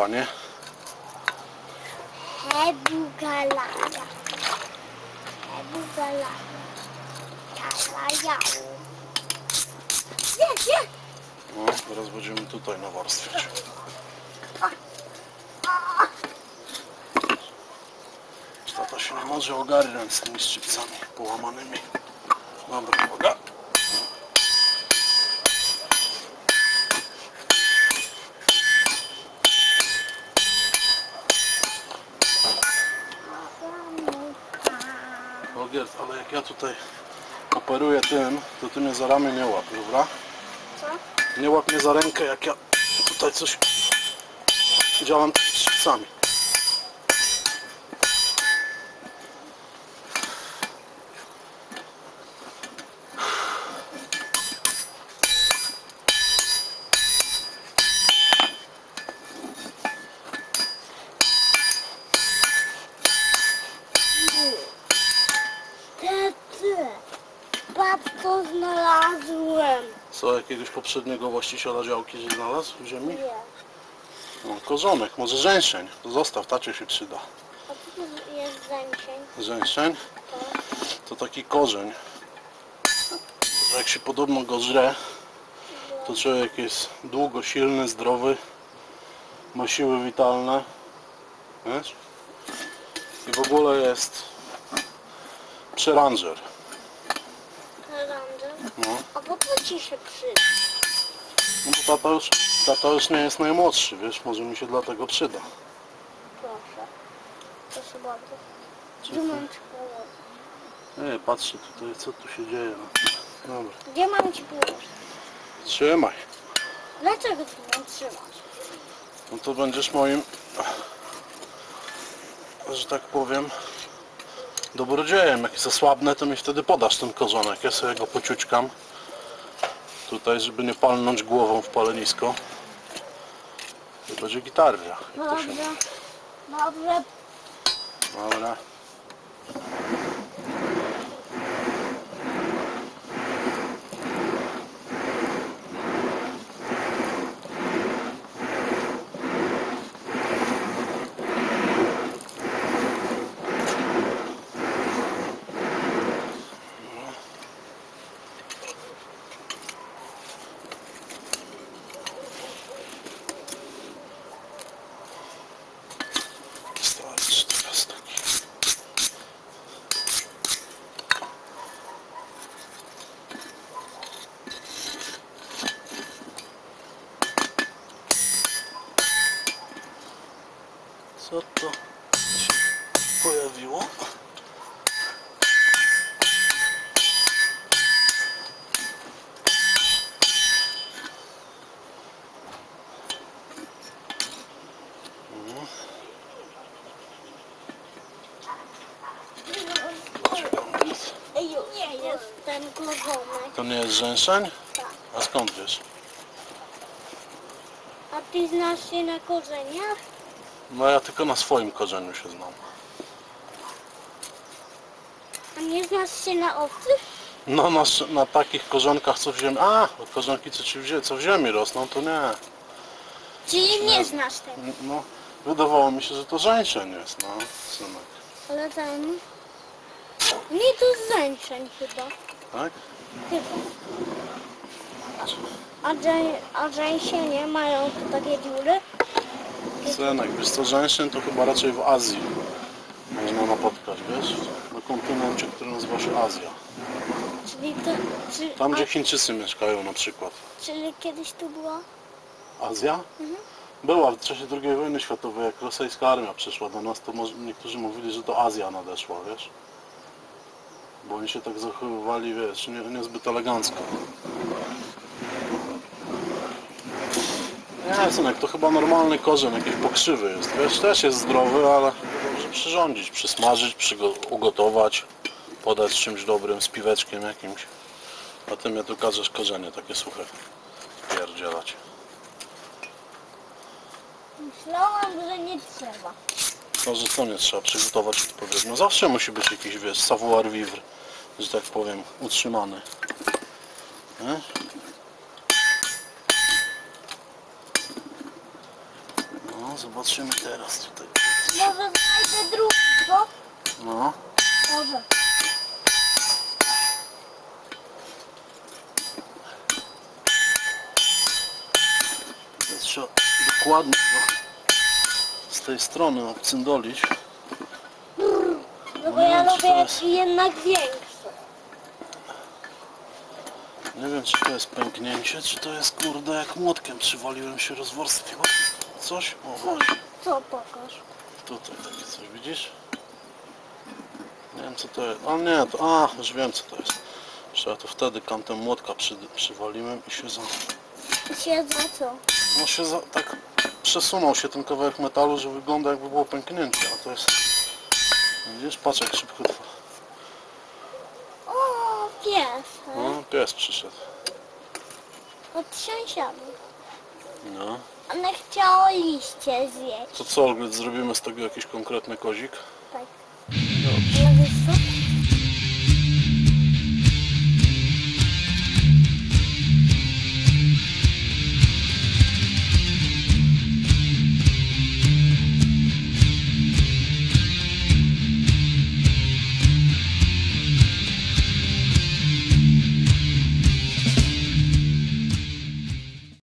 Widzisz, panie? Hebugalaja. Hebugalaja. Talajało. Nie, nie. No, teraz będziemy tutaj nawarstwiać. Tata się nie może ogarnąć z tymi szczypcami połamanymi. Dobra, uwaga. Ale jak ja tutaj operuję tym, to ty mnie za ramię nie łap, dobra? Co? Nie łap mnie za rękę, jak ja tutaj coś działam sami. Taty. Patrz co znalazłem. Co, jakiegoś poprzedniego właściciela działki się znalazł w ziemi? Nie. No, korzonek, może rzęszeń. To zostaw, tacie się przyda. A co to jest zęcień? Rzęszeń To? taki korzeń. że Jak się podobno go żre, to człowiek jest długo silny, zdrowy, ma siły witalne. Wiesz? I w ogóle jest przeranger. No. A po co ci się przyda? No bo tata już, tata już nie jest najmłodszy, wiesz, może mi się dlatego przyda. Proszę. Proszę bardzo. Gdzie mam ci położyć? Nie, patrzę tutaj, co tu się dzieje. Dobra, Gdzie mam ci położyć? trzymaj. Dlaczego ty mam trzymać? No to będziesz moim, że tak powiem, dobrodziejem. Jak zasłabnę, to mi wtedy podasz ten korzonek. Ja sobie go pociućkam. Tutaj, żeby nie palnąć głową w palenisko. I będzie to się Dobrze. Dobrze. Dobra. Co to się pojawiło? Nie jest ten korzonek. To nie jest rzęszeń? Tak. A skąd wiesz? A ty znasz się na korzeniach? No ja tylko na swoim korzeniu się znam. A nie znasz się na obcych? No na, na takich korzonkach co w ziemi... A! Korzonki co, ci w zie- co w ziemi rosną to nie. Czyli nie znasz tego. No, wydawało mi się, że to żeńszeń jest, no, synek. Ale ten... Nie to zęczeń chyba. Tak? Chyba. A, dżę- a mają tu takie dziury? Synek, wiesz co, żeńszeń to chyba raczej w Azji można napotkać, wiesz? Na kontynencie, który nazywa się Azja. Czyli to... Tam, gdzie a, Chińczycy mieszkają na przykład. czyli kiedyś tu była? Azja? Mhm. Była w czasie II wojny światowej, jak rosyjska armia przyszła do nas, to może, niektórzy mówili, że to Azja nadeszła, wiesz? Bo oni się tak zachowywali, wiesz, nie, niezbyt elegancko. Nie, synek, to chyba normalny korzeń, jakiś pokrzywy jest, wiesz, też jest zdrowy, ale może przyrządzić, przysmażyć, ugotować, podać z czymś dobrym, z piweczkiem jakimś. A ty mnie tu każesz korzenie takie suche pierdzielać. Myślałam, że nie trzeba. No, że co nie trzeba przygotować odpowiednio. Zawsze musi być jakiś, wiesz, savoir vivre, że tak powiem, utrzymany. Nie? No, zobaczymy teraz tutaj. Może znajdę drugi, co? No, Może. trzeba dokładnie go z tej strony obcyndolić. No bo Nie ja lubię jest- jednak większe. Nie wiem czy to jest pęknięcie, czy to jest kurde jak młotkiem przywaliłem się, rozwarstwiło coś. O właśnie, Co pokaż? tutaj takie coś widzisz? Nie wiem co to jest. A nie, to, a już wiem co to jest. Trzeba to wtedy kantem młotka przy, przywaliłem i się za, Się za co? no się za, tak przesunął się ten kawałek metalu, że wygląda jakby było pęknięcie, a to jest widzisz, patrz jak szybko trwa. O, pies. No, pies przyszedł. Od sąsiadów. No. One chciało liście zjeść. To co, zrobimy z tego jakiś konkretny kozik? Tak. Dobrze. Ale